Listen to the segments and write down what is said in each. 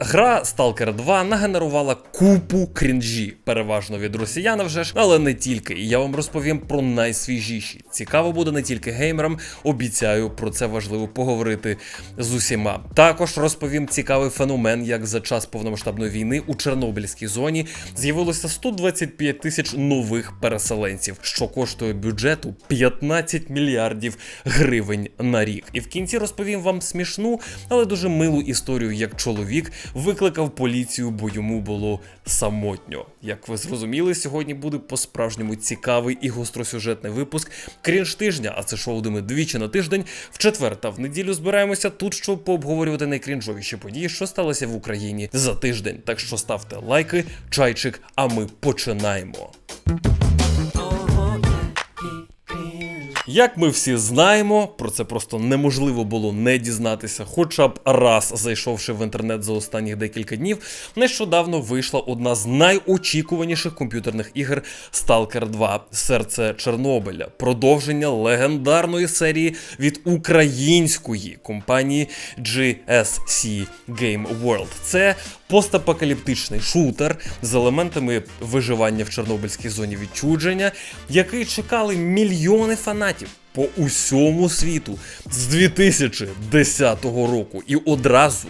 Гра Stalker 2 нагенерувала купу крінжі, переважно від росіян вже ж, але не тільки. І я вам розповім про найсвіжіші. Цікаво буде не тільки геймерам, обіцяю про це важливо поговорити з усіма. Також розповім цікавий феномен, як за час повномасштабної війни у Чорнобильській зоні з'явилося 125 тисяч нових переселенців, що коштує бюджету 15 мільярдів гривень на рік. І в кінці розповім вам смішну, але дуже милу історію, як чоловік викликав поліцію, бо йому було самотньо. Як ви зрозуміли, сьогодні буде по-справжньому цікавий і гостросюжетний випуск крінж тижня, а це шоу, де двічі на тиждень. В четвер та в неділю збираємося тут, щоб пообговорювати найкрінжовіші події, що сталося в Україні за тиждень. Так що ставте лайки, чайчик, а ми починаємо. Як ми всі знаємо, про це просто неможливо було не дізнатися, хоча б раз зайшовши в інтернет за останніх декілька днів, нещодавно вийшла одна з найочікуваніших комп'ютерних ігор Stalker 2 Серце Чорнобиля, продовження легендарної серії від української компанії GSC Game World. Це постапокаліптичний шутер з елементами виживання в Чорнобильській зоні відчудження, який чекали мільйони фанатів по усьому світу з 2010 року. І одразу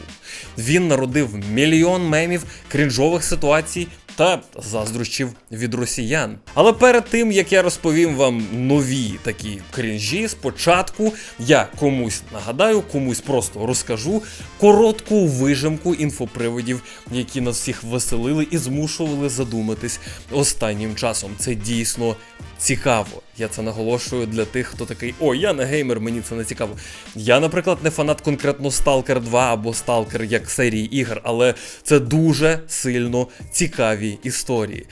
він народив мільйон мемів, крінжових ситуацій. Та заздрощів від росіян. Але перед тим як я розповім вам нові такі крінжі, спочатку я комусь нагадаю, комусь просто розкажу коротку вижимку інфоприводів, які нас всіх веселили і змушували задуматись останнім часом. Це дійсно цікаво. Я це наголошую для тих, хто такий, о, я не геймер, мені це не цікаво. Я, наприклад, не фанат конкретно Stalker 2 або Stalker як серії ігор, але це дуже сильно цікаві історії.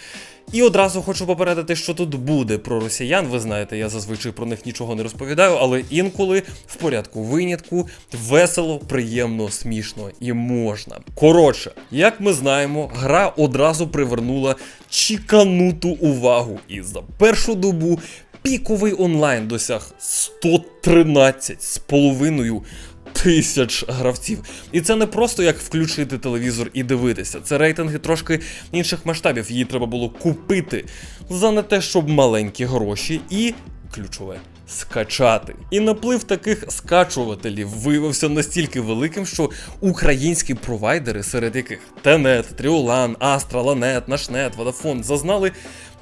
І одразу хочу попередити, що тут буде про росіян. Ви знаєте, я зазвичай про них нічого не розповідаю, але інколи в порядку винятку весело, приємно, смішно і можна. Коротше, як ми знаємо, гра одразу привернула чікануту увагу. І за першу добу піковий онлайн досяг 113 з половиною тисяч гравців. І це не просто як включити телевізор і дивитися. Це рейтинги трошки інших масштабів. Її треба було купити за не те, щоб маленькі гроші, і ключове. Скачати. І наплив таких скачувателів виявився настільки великим, що українські провайдери, серед яких Тенет, Тріолан, Астра, Ланет, Нашнет, Водафон, зазнали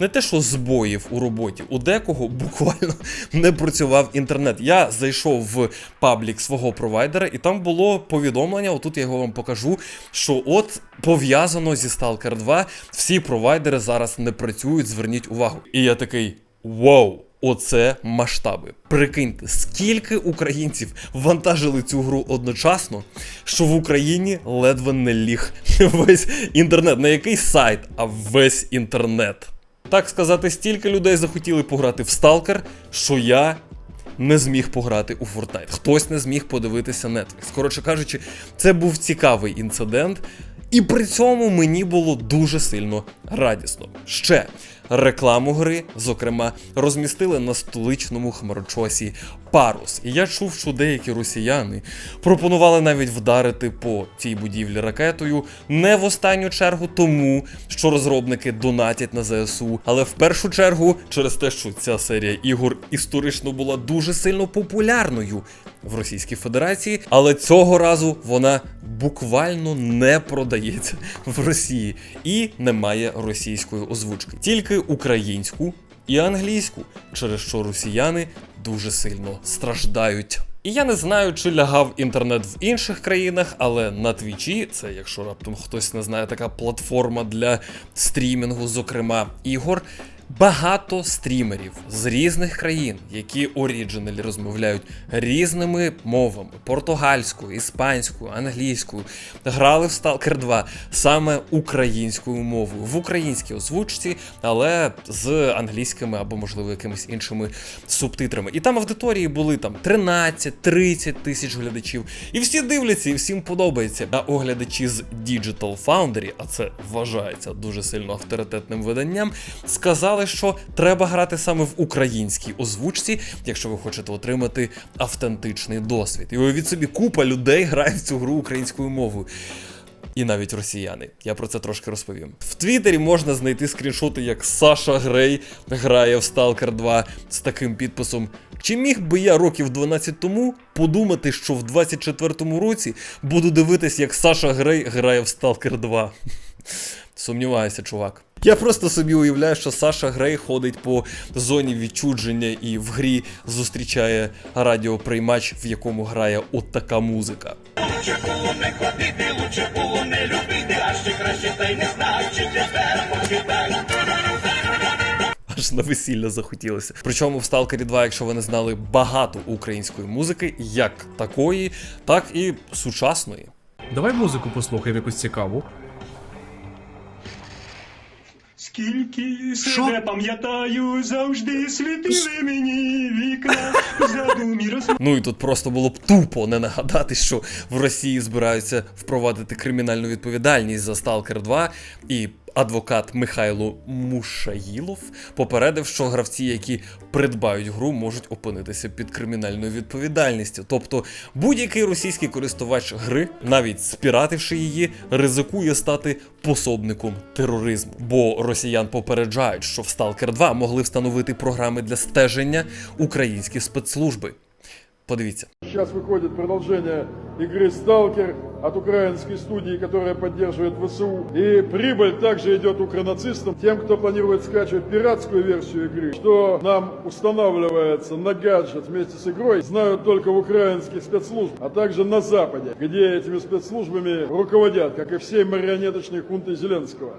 не те, що збоїв у роботі, у декого буквально не працював інтернет. Я зайшов в паблік свого провайдера, і там було повідомлення. Отут я його вам покажу. Що от пов'язано зі Stalker 2, всі провайдери зараз не працюють. Зверніть увагу. І я такий вау. Оце масштаби. Прикиньте, скільки українців вантажили цю гру одночасно, що в Україні ледве не ліг весь інтернет. Не який сайт, а весь інтернет. Так сказати, стільки людей захотіли пограти в Stalker, що я не зміг пограти у Fortnite. Хтось не зміг подивитися Netflix. Коротше кажучи, це був цікавий інцидент. І при цьому мені було дуже сильно радісно. Ще рекламу гри, зокрема, розмістили на столичному хмарочосі Парус. І я чув, що деякі росіяни пропонували навіть вдарити по цій будівлі ракетою не в останню чергу тому, що розробники донатять на ЗСУ, але в першу чергу через те, що ця серія ігор історично була дуже сильно популярною в Російській Федерації, але цього разу вона буквально не продається в Росії і не має російської озвучки, тільки українську і англійську, через що росіяни дуже сильно страждають. І я не знаю, чи лягав інтернет в інших країнах, але на твічі, це якщо раптом хтось не знає, така платформа для стрімінгу, зокрема ігор. Багато стрімерів з різних країн, які оріджиналі розмовляють різними мовами: португальською, іспанською, англійською, грали в Stalker 2 саме українською мовою в українській озвучці, але з англійськими або, можливо, якимись іншими субтитрами. І там аудиторії були там 13-30 тисяч глядачів. І всі дивляться, і всім подобається. А оглядачі з Digital Foundry, а це вважається дуже сильно авторитетним виданням, сказали, що треба грати саме в українській озвучці, якщо ви хочете отримати автентичний досвід. І уявіть собі, купа людей грає в цю гру українською мовою. і навіть росіяни. Я про це трошки розповім. В Твіттері можна знайти скріншоти, як Саша Грей грає в Stalker 2 з таким підписом. Чи міг би я років 12 тому подумати, що в 24-му році буду дивитись, як Саша Грей грає в Stalker 2? Сумніваюся, чувак. Я просто собі уявляю, що Саша Грей ходить по зоні відчудження і в грі зустрічає радіоприймач, в якому грає от така музика. Лучше було не ходити, лучше було не любити, а ще краще та й не знав, чи тепер почитай. Аж на весілля захотілося. Причому в Stalker 2, якщо ви не знали, багато української музики, як такої, так і сучасної. Давай музику послухаємо якусь цікаву. Скільки себе пам'ятаю, завжди світили мені вікна, задумі роз... Ну і тут просто було б тупо не нагадати, що в Росії збираються впровадити кримінальну відповідальність за Сталкер 2, і адвокат Михайло Мушаїлов попередив, що гравці, які придбають гру, можуть опинитися під кримінальною відповідальністю. Тобто будь-який російський користувач гри, навіть спіративши її, ризикує стати пособником тероризму. Бо росіян попереджають, що в Stalker 2 могли встановити програми для стеження українські спецслужби. Подивіться. Сейчас выходит продолжение игры «Сталкер» от украинской студии, которая поддерживает ВСУ. И прибыль также идет укронацистам, тем, кто планирует скачивать пиратскую версию игры, что нам устанавливается на гаджет вместе с игрой, знают только в украинских спецслужбах, а также на Западе, где этими спецслужбами руководят, как и всей марионеточной хунтой Зеленского.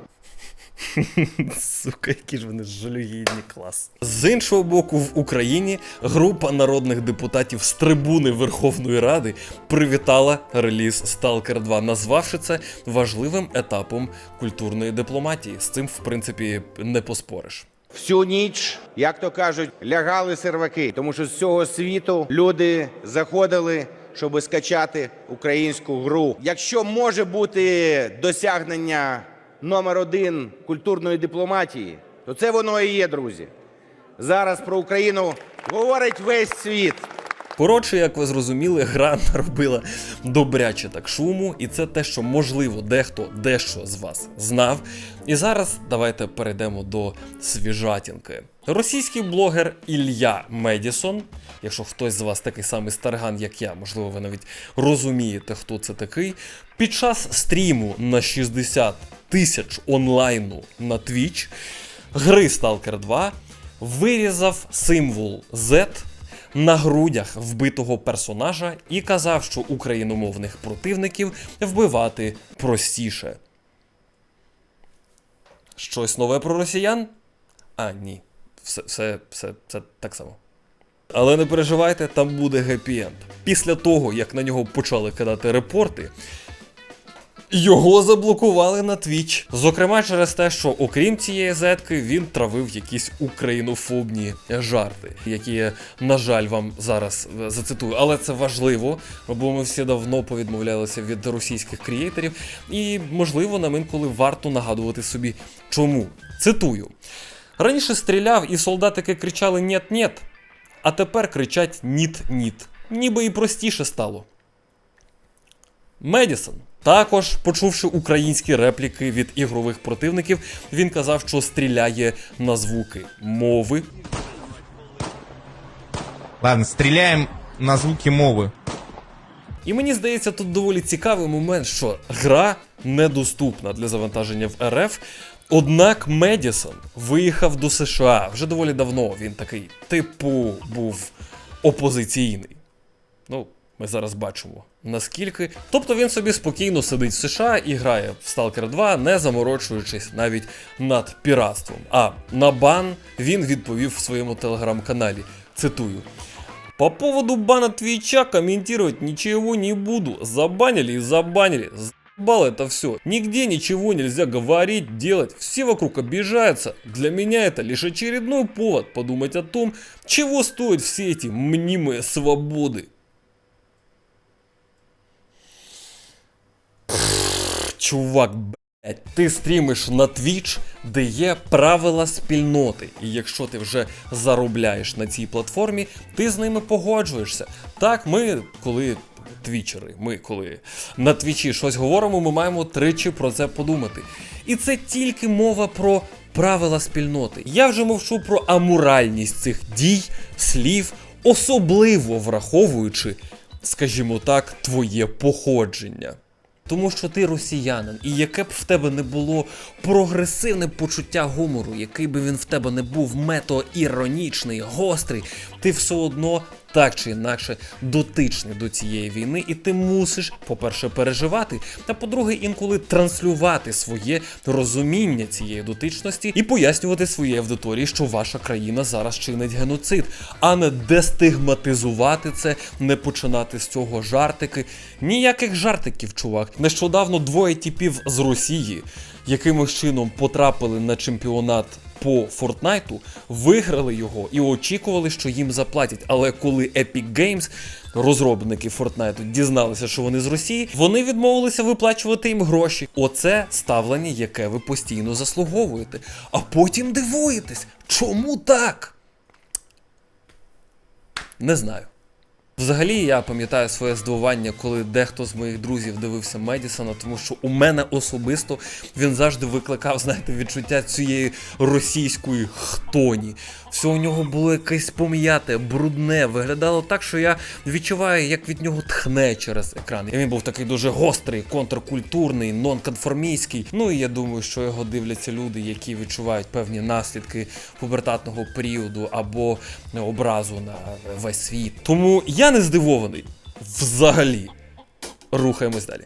Сука, які ж вони жалюгідні клас. З іншого боку, в Україні група народних депутатів з трибуни Верховної Ради привітала реліз Stalker 2, назвавши це важливим етапом культурної дипломатії. З цим, в принципі, не поспориш. Всю ніч, як то кажуть, лягали серваки, тому що з цього світу люди заходили, щоб скачати українську гру. Якщо може бути досягнення номер один культурної дипломатії, то це воно і є, друзі. Зараз про Україну говорить весь світ. Коротше, як ви зрозуміли, гра наробила добряче так шуму, і це те, що можливо дехто дещо з вас знав. І зараз давайте перейдемо до свіжатінки. Російський блогер Ілля Медісон. Якщо хтось з вас такий самий старган, як я, можливо, ви навіть розумієте, хто це такий. Під час стріму на 60 тисяч онлайну на Twitch гри Stalker 2 вирізав символ Z на грудях вбитого персонажа і казав, що україномовних противників вбивати простіше. Щось нове про росіян? А, ні. Все, все, все, це так само. Але не переживайте, там буде гепі-енд. Після того, як на нього почали кидати репорти, його заблокували на Twitch. Зокрема, через те, що окрім цієї зетки, він травив якісь українофобні жарти, які на жаль, вам зараз е, зацитую. Але це важливо, бо ми всі давно повідмовлялися від російських креаторів, і можливо нам інколи варто нагадувати собі, чому. Цитую. Раніше стріляв і солдатики кричали «нєт-нєт», а тепер кричать «ніт-ніт». Ніби і простіше стало. Медісон. Також, почувши українські репліки від ігрових противників, він казав, що стріляє на звуки мови, Ладно, стреляем на звуки мовы. І мені здається, тут доволі цікавий момент, що гра недоступна для завантаження в РФ. Однак Медісон виїхав до США вже доволі давно. Він такий, типу, був опозиційний. Ну, ми зараз бачимо наскільки. Тобто він собі спокійно сидить в США і грає в Stalker 2, не заморочуючись навіть над піратством. А на бан він відповів в своєму телеграм-каналі. Цитую. По поводу бана Твича комментировать ничего не буду. Забанили и забанили. Заебало это все. Нигде ничего нельзя говорить, делать. Все вокруг обижаются. Для меня это лишь очередной повод подумать о том, чего стоят все эти мнимые свободы. Чувак, блядь, ти стрімиш на Twitch, де є правила спільноти. І якщо ти вже заробляєш на цій платформі, ти з ними погоджуєшся. Так, ми, коли твічери, ми коли на твічі щось говоримо, ми маємо тричі про це подумати. І це тільки мова про правила спільноти. Я вже мовчу про амуральність цих дій, слів, особливо враховуючи, скажімо так, твоє походження. Тому що ти росіянин, і яке б в тебе не було прогресивне почуття гумору, який би він в тебе не був метоіронічний, гострий, ти все одно так чи інакше дотичний до цієї війни, і ти мусиш, по-перше, переживати, та по-друге, інколи транслювати своє розуміння цієї дотичності і пояснювати своїй аудиторії, що ваша країна зараз чинить геноцид, а не дестигматизувати це, не починати з цього жартики. Ніяких жартиків, чувак. Нещодавно двоє типів з Росії якимось чином потрапили на чемпіонат по Фортнайту, виграли його і очікували, що їм заплатять. Але коли Epic Games, розробники Фортнайту, дізналися, що вони з Росії, вони відмовилися виплачувати їм гроші. Оце ставлення, яке ви постійно заслуговуєте. А потім дивуєтесь, чому так? Не знаю. Взагалі, я пам'ятаю своє здивування, коли дехто з моїх друзів дивився Медісона, тому що у мене особисто він завжди викликав, знаєте, відчуття цієї російської хтоні. Все у нього було якесь пом'яте, брудне, виглядало так, що я відчуваю, як від нього тхне через екран. І він був такий дуже гострий, контркультурний, нонконформійський. Ну і я думаю, що його дивляться люди, які відчувають певні наслідки пубертатного періоду або образу на весь світ. Тому я не здивований. Взагалі. Рухаємось далі.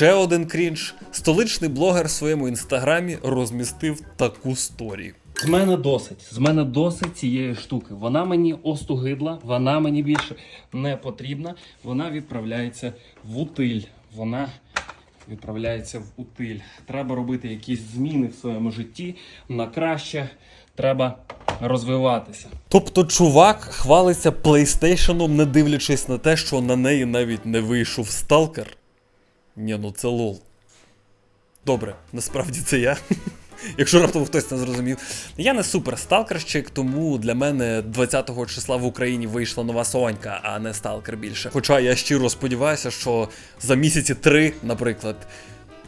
Ще один крінж. Столичний блогер в своєму інстаграмі розмістив таку сторі. З мене досить. З мене досить цієї штуки. Вона мені остугидла, вона мені більше не потрібна. Вона відправляється в утиль. Вона відправляється в утиль. Треба робити якісь зміни в своєму житті на краще. Треба розвиватися. Тобто, чувак хвалиться PlayStation, не дивлячись на те, що на неї навіть не вийшов сталкер. Ні, ну це лол. Добре, насправді це я. Якщо раптом хтось не зрозумів. Я не супер сталкерщик, тому для мене 20-го числа в Україні вийшла нова Сонька, а не сталкер більше. Хоча я щиро сподіваюся, що за місяці три, наприклад,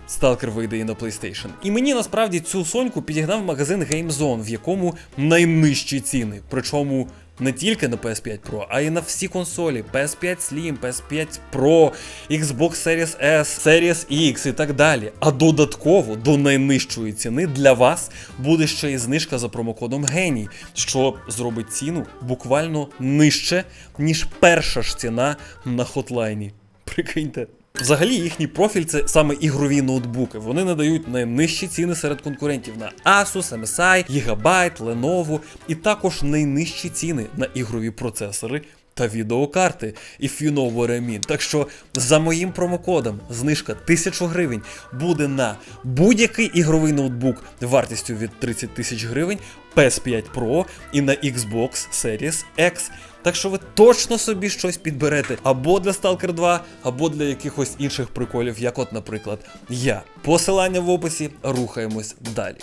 Сталкер вийде і на PlayStation. І мені насправді цю соньку підігнав магазин GameZone, в якому найнижчі ціни. Причому не тільки на PS5 Pro, а й на всі консолі: PS5 Slim, PS5 Pro, Xbox Series S, Series X і так далі. А додатково до найнижчої ціни для вас буде ще і знижка за промокодом Геній, що зробить ціну буквально нижче, ніж перша ж ціна на хотлайні. Прикиньте. Взагалі їхній профіль це саме ігрові ноутбуки. Вони надають найнижчі ціни серед конкурентів на Asus, MSI, Gigabyte, Lenovo і також найнижчі ціни на ігрові процесори та відеокарти. If you know. Так що за моїм промокодом знижка 1000 гривень буде на будь-який ігровий ноутбук вартістю від 30 тисяч гривень, PS5 Pro і на Xbox Series X. Так що ви точно собі щось підберете або для Stalker 2, або для якихось інших приколів, як от, наприклад, я. Посилання в описі, рухаємось далі.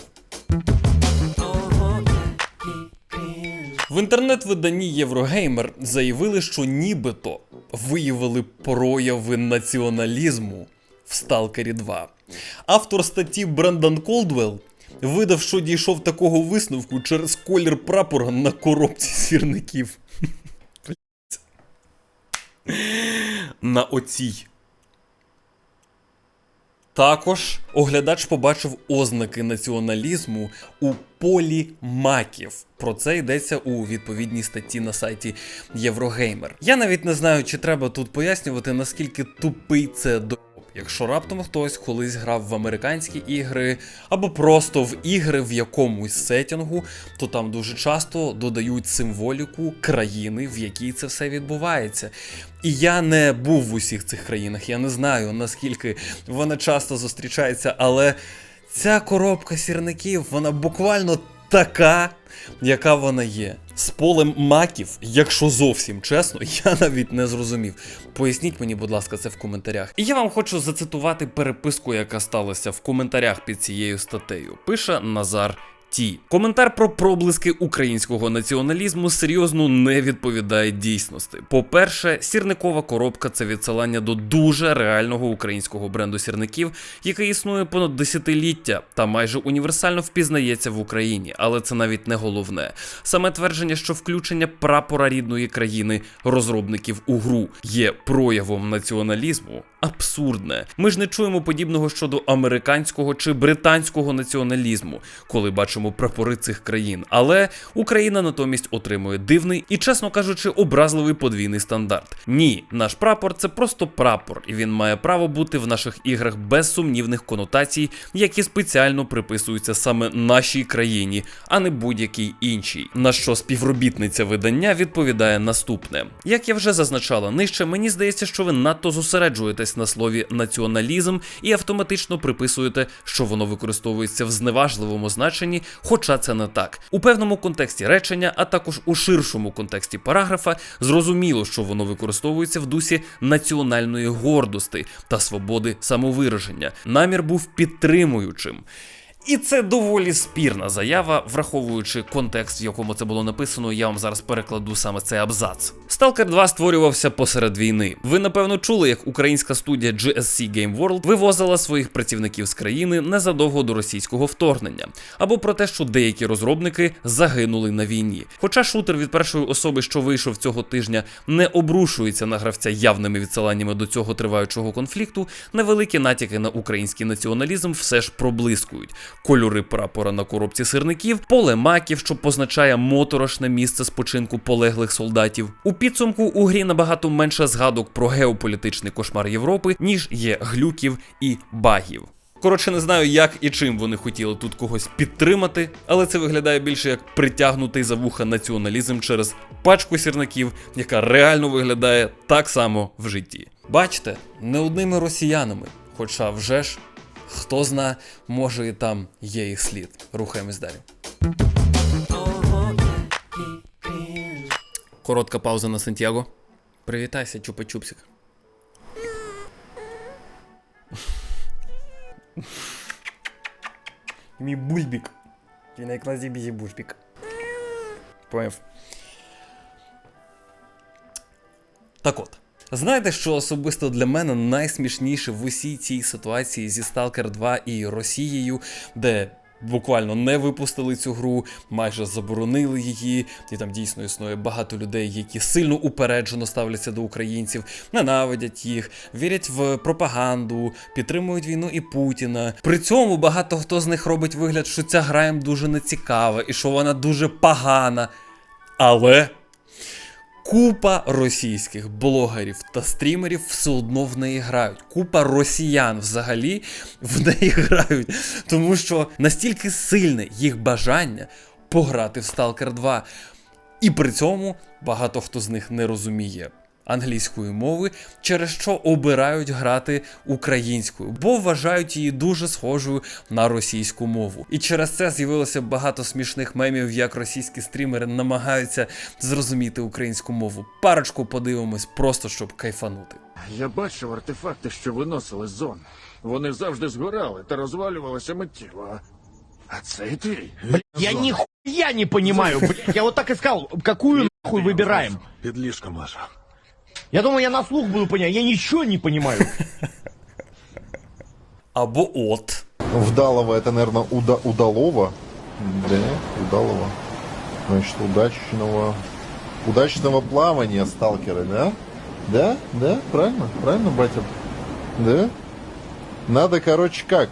В інтернет-виданні Єврогеймер заявили, що нібито виявили прояви націоналізму в Сталкері 2. Автор статті Брендан Колдвелл видав, що дійшов такого висновку через колір прапора на коробці сірників. на оцій. Також оглядач побачив ознаки націоналізму у полі маків. Про це йдеться у відповідній статті на сайті Єврогеймер. Я навіть не знаю, чи треба тут пояснювати, наскільки тупий це до. Якщо раптом хтось колись грав в американські ігри або просто в ігри в якомусь сетінгу, то там дуже часто додають символіку країни, в якій це все відбувається. І я не був в усіх цих країнах, я не знаю наскільки вона часто зустрічається, але ця коробка сірників, вона буквально така, яка вона є. З полем маків, якщо зовсім чесно, я навіть не зрозумів. Поясніть мені, будь ласка, це в коментарях. І я вам хочу зацитувати переписку, яка сталася в коментарях під цією статтею. Пише Назар ті. Коментар про проблиски українського націоналізму серйозно не відповідає дійсності. По-перше, сірникова коробка це відсилання до дуже реального українського бренду сірників, який існує понад десятиліття та майже універсально впізнається в Україні. Але це навіть не головне. Саме твердження, що включення прапора рідної країни розробників у гру є проявом націоналізму. Абсурдне. Ми ж не чуємо подібного щодо американського чи британського націоналізму, коли бачимо прапори цих країн. Але Україна натомість отримує дивний і, чесно кажучи, образливий подвійний стандарт. Ні, наш прапор це просто прапор, і він має право бути в наших іграх без сумнівних конотацій, які спеціально приписуються саме нашій країні, а не будь-якій іншій. На що співробітниця видання відповідає наступне: як я вже зазначала нижче, мені здається, що ви надто зосереджуєтесь на слові націоналізм і автоматично приписуєте, що воно використовується в зневажливому значенні, хоча це не так. У певному контексті речення, а також у ширшому контексті параграфа, зрозуміло, що воно використовується в дусі національної гордості та свободи самовираження. Намір був підтримуючим. І це доволі спірна заява, враховуючи контекст, в якому це було написано, я вам зараз перекладу саме цей абзац. Stalker 2 створювався посеред війни. Ви напевно чули, як українська студія GSC Game World вивозила своїх працівників з країни незадовго до російського вторгнення, або про те, що деякі розробники загинули на війні. Хоча шутер від першої особи, що вийшов цього тижня, не обрушується на гравця явними відсиланнями до цього триваючого конфлікту, невеликі натяки на український націоналізм все ж проблискують кольори прапора на коробці сирників, поле маків, що позначає моторошне місце спочинку полеглих солдатів. У підсумку у грі набагато менше згадок про геополітичний кошмар Європи, ніж є глюків і багів. Коротше, не знаю, як і чим вони хотіли тут когось підтримати, але це виглядає більше як притягнутий за вуха націоналізм через пачку сірників, яка реально виглядає так само в житті. Бачите, не одними росіянами, хоча вже ж Хто зна, може і там є їх слід. Рухаємось далі. Коротка пауза на Сантьяго. Привітайся, чупа-чупсик. Мій бульбік. Ти на екрані бізі бульбік. Поняв. Так от. Знаєте, що особисто для мене найсмішніше в усій цій ситуації зі Stalker 2 і Росією, де буквально не випустили цю гру, майже заборонили її, і там дійсно існує багато людей, які сильно упереджено ставляться до українців, ненавидять їх, вірять в пропаганду, підтримують війну і Путіна. При цьому багато хто з них робить вигляд, що ця гра їм дуже нецікава і що вона дуже погана. Але Купа російських блогерів та стрімерів все одно в неї грають. Купа росіян взагалі в неї грають, тому що настільки сильне їх бажання пограти в Stalker 2. І при цьому багато хто з них не розуміє англійської мови, через що обирають грати українською, бо вважають її дуже схожою на російську мову. І через це з'явилося багато смішних мемів, як російські стрімери намагаються зрозуміти українську мову. Парочку подивимось, просто щоб кайфанути. Я бачив артефакти, що виносили з зон. Вони завжди згорали та розвалювалися миттєво. А цей твій. Я нихуя не понимаю, блядь. Я вот так и сказал, какую нахуй выбираем? Під ліжком лежав. Я думаю, я на слух буду понимать. Я ничего не понимаю. Або от. Вдалова это, наверное, уда удалова. Да, удалова. Значит, удачного... Удачного плавания, сталкеры, да? Да? Да? Правильно? Правильно, батя? Да? Надо, короче, как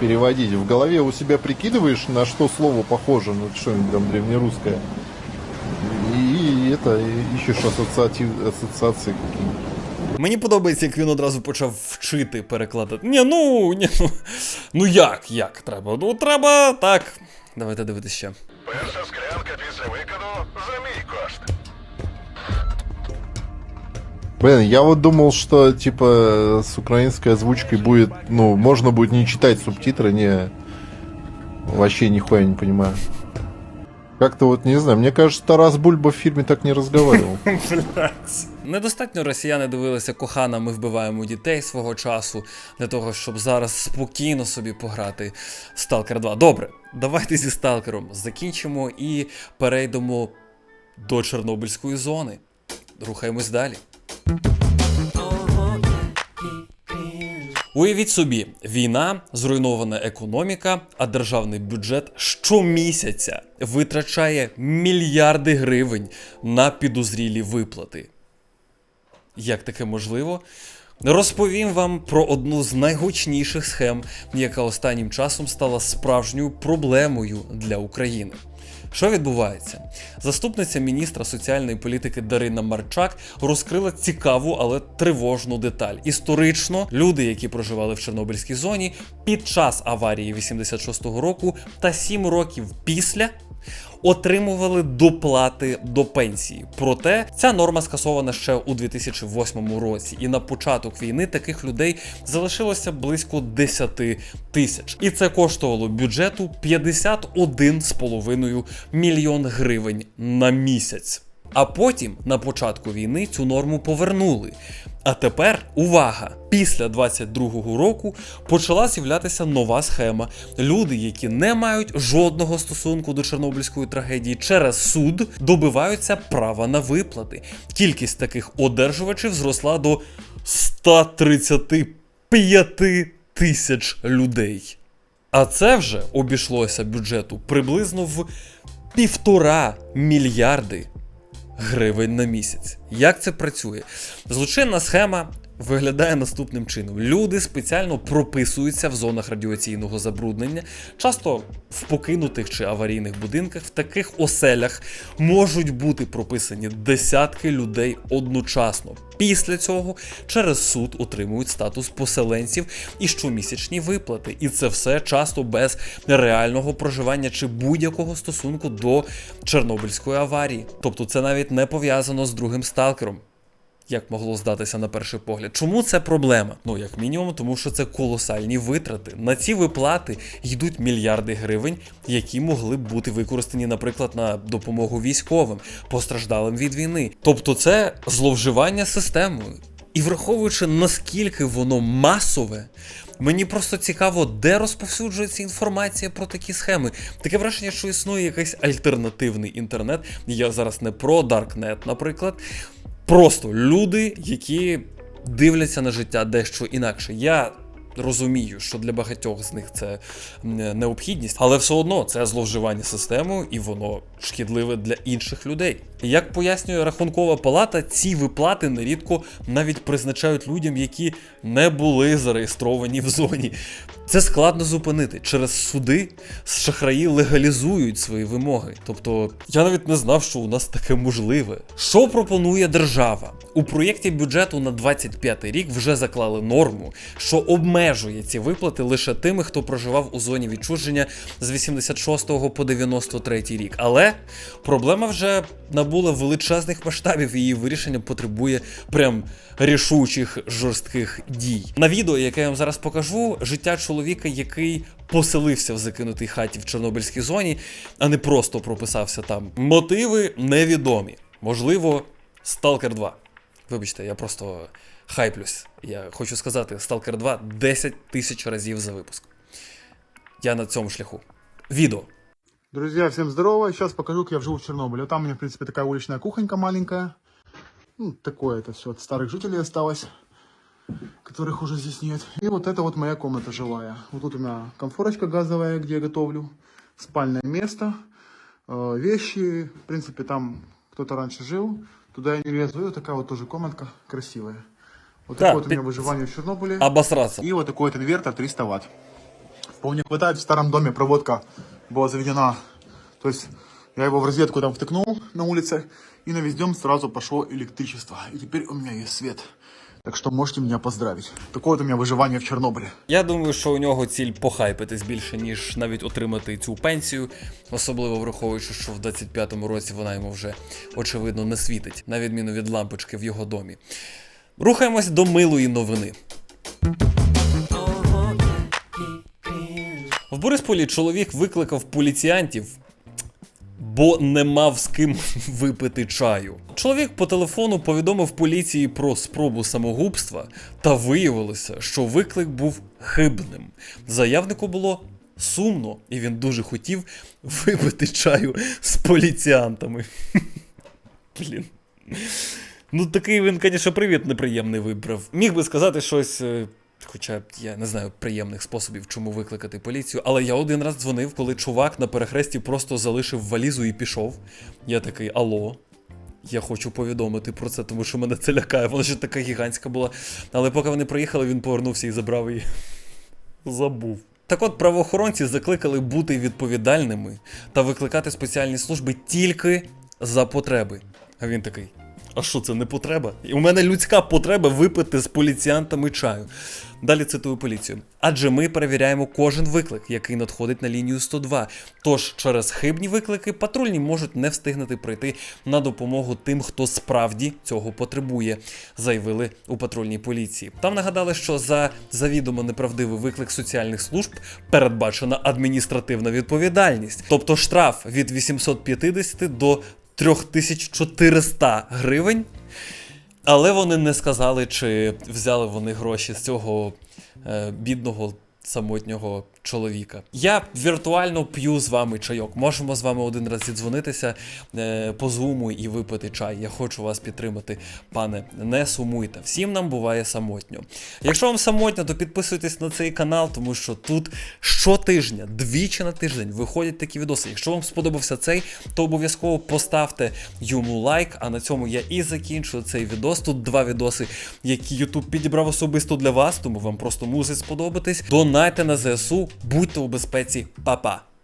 переводить? В голове у себя прикидываешь, на что слово похоже, ну что-нибудь там древнерусское. И, это, и ищешь ассоциатив, ассоциации какие-нибудь. Мені подобається, як він одразу почав вчити перекладати. Ні, ну, ні, ну. Ну як, як треба? Ну треба так. Давайте дивитися ще. Перша склянка після викиду за мій кошт. Блин, я вот думал, что типа с украинской озвучкой будет, ну, можно будет не читать субтитры, не, вообще нихуя не понимаю. Как-то вот, не знаю, мне кажется, Тарас Бульба в фильме так не разговаривал. Блять. Недостатньо росіяни дивилися кохана, ми вбиваємо дітей свого часу для того, щоб зараз спокійно собі пограти в Stalker 2. Добре, давайте зі Сталкером закінчимо і перейдемо до Чорнобильської зони. Рухаємось далі. Уявіть собі, війна, зруйнована економіка, а державний бюджет щомісяця витрачає мільярди гривень на підозрілі виплати. Як таке можливо? Розповім вам про одну з найгучніших схем, яка останнім часом стала справжньою проблемою для України. Що відбувається? Заступниця міністра соціальної політики Дарина Марчак розкрила цікаву, але тривожну деталь. Історично люди, які проживали в Чорнобильській зоні під час аварії 86-го року та 7 років після отримували доплати до пенсії. Проте ця норма скасована ще у 2008 році, і на початок війни таких людей залишилося близько 10 тисяч. І це коштувало бюджету 51,5 мільйон гривень на місяць. А потім на початку війни цю норму повернули. А тепер увага! Після 22-го року почала з'являтися нова схема. Люди, які не мають жодного стосунку до Чорнобильської трагедії через суд, добиваються права на виплати. Кількість таких одержувачів зросла до 135 тисяч людей. А це вже обійшлося бюджету приблизно в півтора мільярди гривень на місяць. Як це працює? Злочинна схема виглядає наступним чином: люди спеціально прописуються в зонах радіаційного забруднення, часто в покинутих чи аварійних будинках. В таких оселях можуть бути прописані десятки людей одночасно. Після цього через суд отримують статус поселенців і щомісячні виплати. І це все часто без реального проживання чи будь-якого стосунку до Чорнобильської аварії. Тобто це навіть не пов'язано з другим сталкером. Як могло здатися на перший погляд. Чому це проблема? Ну, як мінімум, тому що це колосальні витрати. На ці виплати йдуть мільярди гривень, які могли б бути використані, наприклад, на допомогу військовим, постраждалим від війни. Тобто, це зловживання системою. І враховуючи наскільки воно масове, мені просто цікаво, де розповсюджується інформація про такі схеми. Таке враження, що існує якийсь альтернативний інтернет. Я зараз не про Darknet, наприклад. Просто люди, які дивляться на життя дещо інакше. Я розумію, що для багатьох з них це необхідність, але все одно це зловживання системою і воно шкідливе для інших людей. Як пояснює рахункова палата, ці виплати нерідко навіть призначають людям, які не були зареєстровані в зоні. Це складно зупинити. Через суди шахраї легалізують свої вимоги. Тобто я навіть не знав, що у нас таке можливе. Що пропонує держава? У проєкті бюджету на 25 рік вже заклали норму, що обмежує ці виплати лише тими, хто проживав у зоні відчуження з 86 по 93 рік. Але проблема вже набула величезних масштабів, її вирішення потребує прям рішучих жорстких дій. На відео, яке я вам зараз покажу, життя чоловіка, який поселився в закинутій хаті в Чорнобильській зоні, а не просто прописався там. Мотиви невідомі. Можливо, Stalker 2. Вибачте, я просто хайплюсь. Я хочу сказати, Stalker 2 10 тисяч разів за випуск. Я на цьому шляху. Відео. Друзья, всем здорово. Сейчас покажу, как я живу в Чернобыле. Вот там у меня, в принципе, такая уличная кухонька маленькая. Ну, такое это все от старых жителей осталось, Которых уже здесь нет. И вот это вот моя комната жилая. Вот тут у меня конфорочка газовая, где я готовлю. Спальное место. э, Вещи. В принципе, там кто-то раньше жил. Туда я не лезу. И вот такая вот тоже комнатка красивая. Вот Да, такое вот у меня выживание в Чернобыле. Обосраться. И вот такой вот инвертор 300 ватт. Вполне хватает. В старом доме проводка была заведена. То есть я его в розетку там втыкнул на улице, и на весь дом сразу пошло электричество. И теперь у меня есть свет. Так что можете меня поздравить. Такое вот у меня выживание в Чернобыле. Я думаю, що у нього ціль похайпитись більше, ніж навіть отримати цю пенсію, особливо враховуючи, що в 25-му році вона йому вже очевидно не світить, на відміну від лампочки в його домі. Рухаємось до милої новини. В Борисполі чоловік викликав поліціянтів, бо не мав з ким випити чаю. Чоловік по телефону повідомив поліції про спробу самогубства, та виявилося, що виклик був хибним. Заявнику було сумно, і він дуже хотів випити чаю з поліціантами. Блін. Ну, такий він, звісно, привіт неприємний вибрав. Міг би сказати щось. Хоча я не знаю приємних способів, чому викликати поліцію. Але я один раз дзвонив, коли чувак на перехресті просто залишив валізу і пішов. Я такий алло. Я хочу повідомити про це, тому що мене це лякає. Вона ще така гігантська була. Але поки вони приїхали, він повернувся і забрав її. Забув. Так от правоохоронці закликали бути відповідальними та викликати спеціальні служби тільки за потреби. А він такий. А що це не потреба? І у мене людська потреба випити з поліціянтами чаю. Далі цитую поліцію. Адже ми перевіряємо кожен виклик, який надходить на лінію 102. Тож через хибні виклики патрульні можуть не встигнути прийти на допомогу тим, хто справді цього потребує, заявили у патрульній поліції. Там нагадали, що за завідомо неправдивий виклик соціальних служб передбачена адміністративна відповідальність, тобто штраф від 850 до 3400 гривень. Але вони не сказали, чи взяли вони гроші з цього е, бідного самотнього чоловіка. Я віртуально п'ю з вами чайок. Можемо з вами один раз зідзвонитися е, по зуму і випити чай. Я хочу вас підтримати, пане. Не сумуйте. Всім нам буває самотньо. Якщо вам самотньо, то підписуйтесь на цей канал, тому що тут щотижня, двічі на тиждень виходять такі відоси. Якщо вам сподобався цей, то обов'язково поставте йому лайк. А на цьому я і закінчую цей відос. Тут два відоси, які YouTube підібрав особисто для вас, тому вам просто мусить сподобатись. Донайте на ЗСУ, будьте у безпеці, Па-па!